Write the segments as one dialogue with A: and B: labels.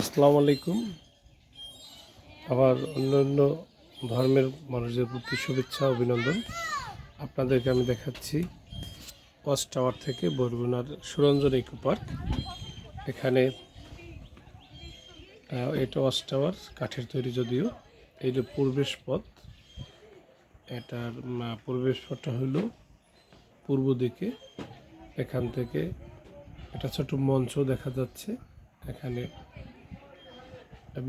A: আসসালামু আলাইকুম। আবার অন্য অন্য ধর্মের মানুষদের প্রতি শুভেচ্ছা, অভিনন্দন। আপনাদেরকে আমি দেখাচ্ছি ওয়াচ টাওয়ার থেকে বরগুনার সুরঞ্জন ইকো পার্ক। এখানে এটা ওয়াচ টাওয়ার, কাঠের তৈরি যদিও, এই যে প্রবেশ পথ, এটার প্রবেশ পথটা হলো পূর্ব দিকে। এখান থেকে একটা ছোট মঞ্চ দেখা যাচ্ছে। এখানে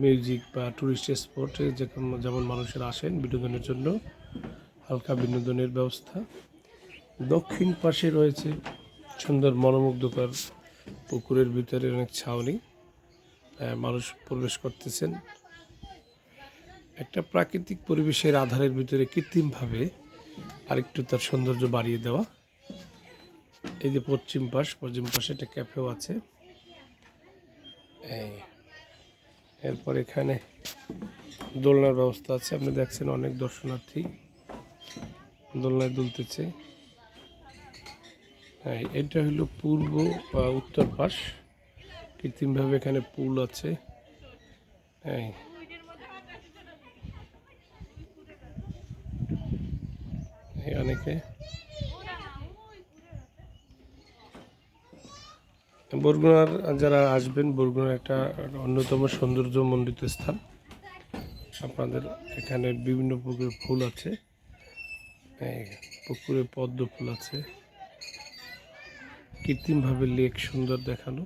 A: মিউজিক বা টুরিস্ট স্পটে যেমন যেমন মানুষেরা আসেন বিনোদনের জন্য, হালকা বিনোদনের ব্যবস্থা। দক্ষিণ পাশে রয়েছে সুন্দর মনোমুগ্ধকর পুকুরের ভিতরে অনেক ছাউনি। মানুষ প্রবেশ করতেছেন। একটা প্রাকৃতিক পরিবেশের আধারের ভিতরে কৃত্রিমভাবে আরেকটু তার সৌন্দর্য বাড়িয়ে দেওয়া। এই যে পশ্চিম পাশ, পশ্চিম পাশে একটা ক্যাফেও আছে। এই এরপর এখানে দোলনার ব্যবস্থা আছে। আপনি দেখছেন অনেক দর্শনার্থী দোলনায় দুলতেছে। হ্যাঁ এটা হলো পূর্ব বা উত্তর পাশ। কৃত্রিমভাবে এখানে পুল আছে। হ্যাঁ অনেকে বরগুনার যারা আসবেন, বরগুনার একটা অন্যতম সৌন্দর্য মন্ডিত স্থান। আপনাদের এখানে বিভিন্ন পুকুরের ফুল আছে। পুকুরে পদ্ম ফুল আছে। কৃত্রিমভাবে লেক সুন্দর দেখানো।